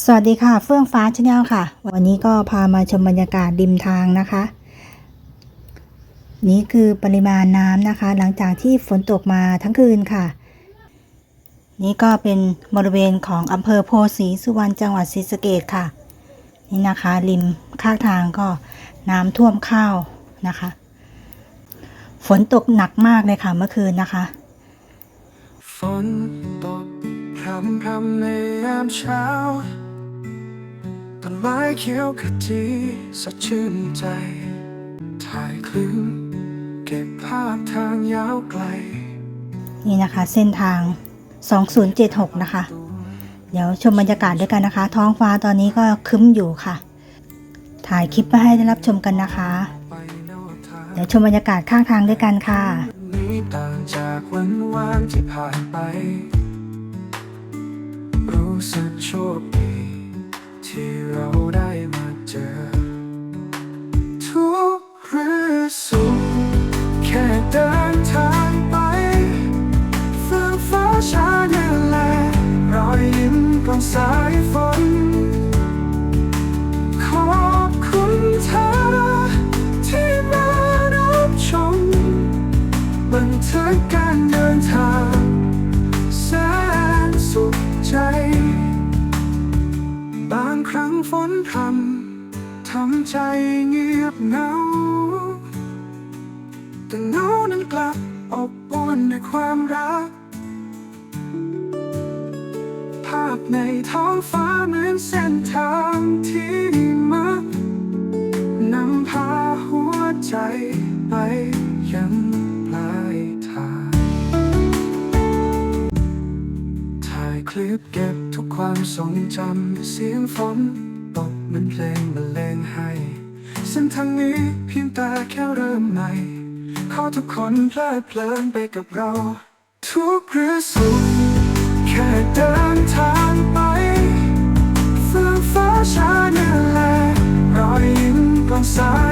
สวัสดีค่ะเฟื่องฟ้าชาแนลค่ะ วันนี้ก็พามาชมบรรยากาศริมทางนะคะ นี่คือปริมาณน้ำนะคะ หลังจากที่ฝนตกมาทั้งคืนค่ะ นี่ก็เป็นบริเวณของอำเภอโพสีสุวรรณจังหวัดศรีสะเกษค่ะ นี่นะคะริมข้างทางก็น้ำท่วมข้าวนะคะ ฝนตกหนักมากเลยค่ะเมื่อคืนนะคะ ฝนตกพรำพรำในยามเช้า นไม้เขียวขจีสดชื่นใจ ถ่ายคลื่นเก็บภาพทางยาวไกล นี่นะคะ เส้นทาง 2076 นะคะ เดี๋ยวชมบรรยากาศด้วยกันนะคะ ท้องฟ้าตอนนี้ก็ครึ้มอยู่ค่ะ ถ่ายคลิปมาให้ได้รับชมกันนะคะไปแนวทางเดี๋ยวชมบรรยากาศข้างทางด้วยกันค่ะนี้ต่างจากวันวานที่ผ่านไป รู้สึกโชค ยิ้มกองสายฝน ขอบคุณเธอ ที่มารับชมบันทึกการเดินทางแสนสุขใจ บางครั้งฝนพรำทำใจเงียบเหงา แต่เงานั้นกลับอบอุ่นด้วยความรัก ในท้องฟ้าเหมือนเส้นทางที่มักนำพาหัวใจไปยังปลายทางถ่ายคลิปเก็บทุกความทรงจำเสียงฝนตกเหมือนเพลงบรรเลงให้เส้นทางนี้เพียงแต่แค่เริ่มใหม่ขอทุกคนเพลิดเพลินไปกับเรา ทุกข์หรือสุข แค่เดินทางไปฟื้นฟ้าช้าเนื้อแลรอยยิ้มบลางสาย